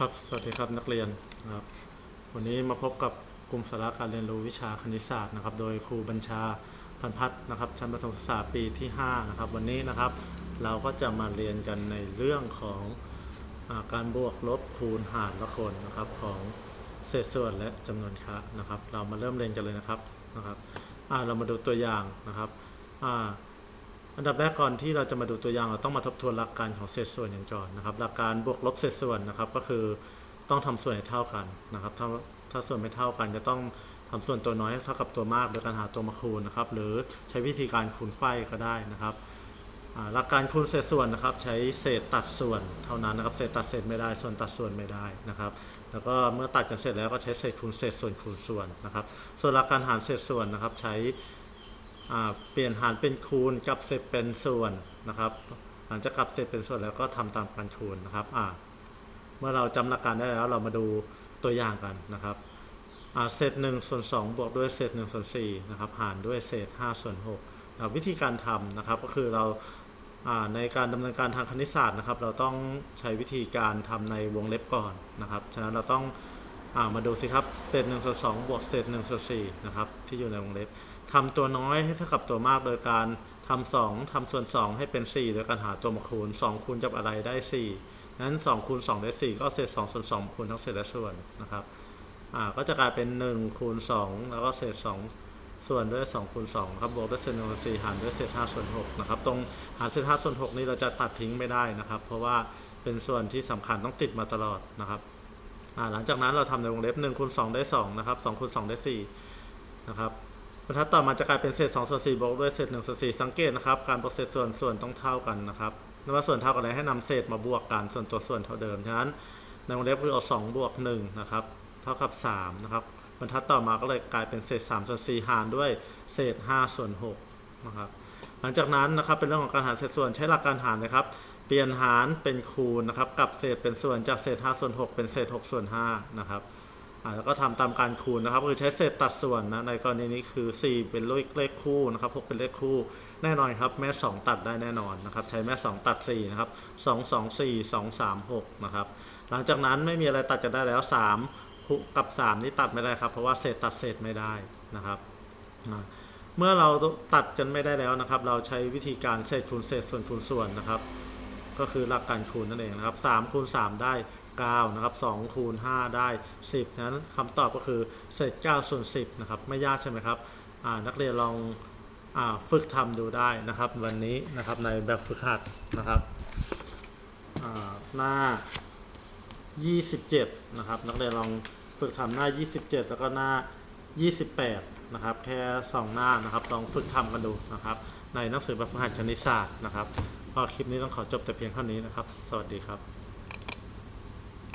ครับ สวัสดีครับนักเรียนครับ วันนี้มาพบกับกลุ่มสาระการเรียนรู้วิชาคณิตศาสตร์นะครับ โดยครูบัญชาพันพัฒน์นะครับ ชั้นประถมศึกษาปีที่ 5 นะครับ วันนี้นะครับ เราก็จะมาเรียนกันในเรื่องของอาการบวกลบคูณหารละคนนะครับของเศษส่วนและจำนวนค่านะครับ เรามาเริ่มเรียนกันเลยนะครับนะครับเรามาดูตัวอย่างนะครับ อันดับแรกก่อนที่เราจะมาดูตัวอย่างเราต้องมาทบทวนหลักการของเศษส่วนอย่างก่อนนะครับ หลักการบวกลบเศษส่วนนะครับ ก็คือต้องทำส่วนให้เท่ากันนะครับ ถ้าถ้าส่วนไม่เท่ากัน จะต้องทำส่วนตัวน้อยเท่ากับตัวมากโดยการหาตัวมาคูณนะครับ หรือใช้วิธีการคูณไขว้ก็ได้นะครับหลักการคูณเศษส่วนนะครับ ใช้เศษตัดส่วนเท่านั้นนะครับเศษตัดเศษไม่ได้ส่วนตัดส่วนไม่ได้นะครับ แล้วก็เมื่อตัดกันเสร็จแล้วก็ใช้เศษคูณเศษส่วนคูณส่วนนะครับ ส่วนหลักการหารเศษส่วนนะครับ ใช้ เปลี่ยนหารเป็นคูณกับเศษเป็นส่วนนะครับ หลังจากกลับเศษเป็นส่วนแล้วก็ทำตามการคูณนะครับเมื่อเราจำหลักการได้แล้วเรามาดูตัวอย่างกันนะครับเศษหนึ่งส่วนสองบวกด้วยเศษหนึ่งส่วนสี่นะครับหารด้วยเศษห้าส่วนหกนะวิธีการทำนะครับก็คือเราในการดำเนินการทางคณิตศาสตร์นะครับ เราต้องใช้วิธีการทำในวงเล็บก่อนนะครับฉะนั้นเราต้องอามาดูสิครับเศษหนึ่งส่วนสองบวกเศษหนึ่งส่วนสี่นะครับที่อยู่ในวงเล็บ ทำตัวน้อยให้เท่ากับตัวมากโดยการทำสองทำส่วนสองให้เป็น4โดยการหาตัวมาคูณ2คูณกับอะไรได้4นั้น2คูณ2ได้4ก็เศษ2ส่วน2คูณทั้งเศษและส่วนนะครับอ่าก็จะกลายเป็น1คูณ2แล้วก็เศษ2ส่วนด้วย2คูณ2ครับบวกด้วยเศษ1ส่วน4หารด้วยเศษ5ส่วน6นะครับตรงหารเศษ5ส่วน6นี่เราจะตัดทิ้งไม่ได้นะครับ เพราะว่าเป็นส่วนที่สำคัญต้องติดมาตลอดนะครับอ่าหลังจากนั้นเราทำในวงเล็บ1คูณ2ได้2นะครับ2คูณ2ได้4นะครับ บรรทัดต่อมาจะกลายเป็นเศษ2ส่วน4บวกด้วยเศษ1ส่วน4สังเกตนะครับ การบวกเศษส่วนส่วนต้องเท่ากันนะครับไม่ว่าส่วนเท่ากันอะไรให้นำเศษมาบวกกันส่วนตัวส่วนเท่าเดิม ฉะนั้นในวงเล็บคือเอา2บวก1นะครับเท่ากับ3นะครับบรรทัดต่อมาก็เลยกลายเป็นเศษ3ส่วน4หารด้วยเศษ5ส่วน6นะครับหลังจากนั้นนะครับเป็นเรื่องของการหารเศษส่วนใช้หลักการหารนะครับเปลี่ยนหารเป็นคูณนะครับกับเศษเป็นส่วนจากเศษ5ส่วน6เป็นเศษ6ส่วน5นะครับ แล้วก็ทำตามการคูณนะครับคือใช้เศษตัดส่วนนะในกรณีนี้คือ 4 เป็นเลขเลขคู่นะครับ6เป็นเลขคู่แน่นอนครับแม่ 2 ตัดได้แน่นอนนะครับใช้แม่ 2 ตัด4นะครับ2 2 4 2 3 6นะครับหลังจากนั้นไม่มีอะไรตัดกันได้แล้ว 3 กับ 3 นี่ตัดไม่ได้ครับ เพราะว่าเศษตัดเศษไม่ได้นะครับเมื่อเราตัดกันไม่ได้แล้วนะครับ เราใช้วิธีการเศษคูณเศษส่วนคูณส่วนนะครับ ก็คือหลักการคูณนั่นเองนะครับ3คูณ3ได้ 9นะครับ2คูณ5ได้ 10นั้นคำตอบก็คือเศษ9ส่วน10นะครับไม่ยากใช่ไหมครับนักเรียนลองอฝึกทำดูได้นะครับ วันนี้นะครับในแบบฝึกหัดนะครับอ่าหน้า 27นะครับนักเรียนลองฝึกทำหน้า 27 แล้วก็หน้า 28นะครับแค่ 2 หน้านะครับลองฝึกทำกันดูนะครับ ในหนังสือแบบฝึกหัดคณิตศาสตร์นะครับพอคลิปนี้ต้องขอจบแต่เพียงเท่านี้นะครับ สวัสดีครับ